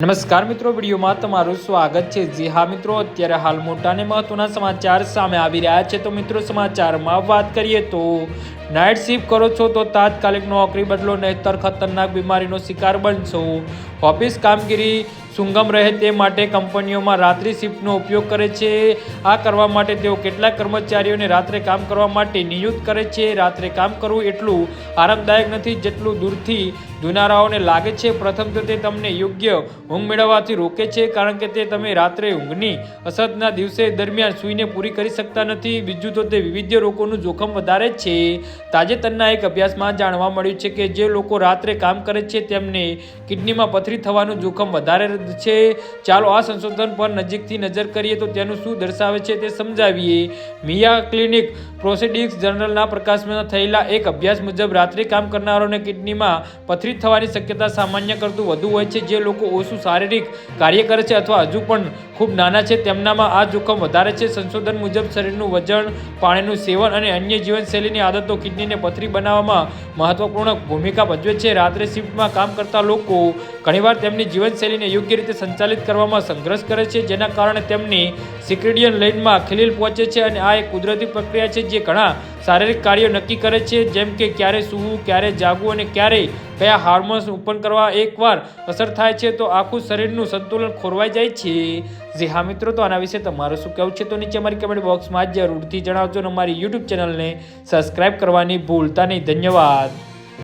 નમસ્કાર મિત્રો, વિડીયોમાં તમારું સ્વાગત છે. જી હા મિત્રો, અત્યારે હાલ મોટા અને મહત્વના સમાચાર સામે આવી રહ્યા છે. તો મિત્રો, સમાચારમાં વાત કરીએ તો નાઇટ શિફ્ટ કરો છો તો તાત્કાલિક નોકરી બદલો, નહીતર ખતરનાક બીમારીનો શિકાર બનશો. ઓફિસ કામગીરી સુંગમ રહે તે માટે કંપનીઓમાં રાત્રિ શિફ્ટનો ઉપયોગ કરે છે. આ કરવા માટે તેઓ કેટલાક કર્મચારીઓને રાત્રે કામ કરવા માટે નિયુક્ત કરે છે. રાત્રે કામ કરવું એટલું આરામદાયક નથી જેટલું દૂરથી જોનારાઓને લાગે છે. પ્રથમ તો તે તમને યોગ્ય ઊંઘ મેળવવાથી રોકે છે કારણ કે તે તમે રાત્રે ઊંઘની અસરના દિવસે દરમિયાન સૂઈને પૂરી કરી શકતા નથી. બીજું તો તે વિવિધ રોગોનું જોખમ વધારે છે. તાજેતરના એક અભ્યાસમાં જાણવા મળ્યું છે કે જે લોકો રાત્રે કામ કરે છે, તેમને કિડનીમાં પથરી થવાનું જોખમ વધારે છે. ચાલો આ સંશોધન પર નજીકથી નજર કરીએ તો તેનું શું દર્શાવે છે તે સમજાવીએ. મિયા ક્લિનિક પ્રોસેડિક્સ જર્નલના પ્રકાશમાં થયેલા એક અભ્યાસ મુજબ રાત્રે કામ કરનારાઓને કિડનીમાં પથરી થવાની શક્યતા સામાન્ય કરતું વધુ હોય છે. જે લોકો ઓછું શારીરિક કાર્ય કરે છે અથવા હજુ પણ ખૂબ નાના છે, તેમનામાં આ જોખમ વધારે છે. સંશોધન મુજબ શરીરનું વજન, પાણીનું સેવન અને અન્ય જીવનશૈલીની આદતો કિડનીને પથરી બનાવવામાં મહત્વપૂર્ણ ભૂમિકા ભજવે છે. રાત્રે શિફ્ટમાં કામ કરતા લોકો ઘણીવાર તેમની જીવનશૈલીને યોગ્ય રીતે સંચાલિત કરવામાં સંઘર્ષ કરે છે, જેના કારણે તેમની સિક્રેડિયન લાઇનમાં ખીલીલ પહોંચે છે અને આ એક કુદરતી પ્રક્રિયા છે જે ઘણા શારીરિક કાર્યો નક્કી કરે છે, જેમ કે ક્યારે સૂવું, ક્યારે જાગવું અને ક્યારે કયા હાર્મોન્સ ઉત્પન્ન કરવા એકવાર અસર થાય છે, તો આખું શરીરનું સંતુલન ખોરવાઈ જાય છે. જે હા મિત્રો, તો આના વિશે તમારું શું કહેવું છે? તો નીચે અમારી કમેન્ટ બોક્સમાં જરૂરથી જણાવજો અને અમારી યુટ્યુબ ચેનલને સબસ્ક્રાઈબ કરવાની ભૂલતા નહીં. ધન્યવાદ.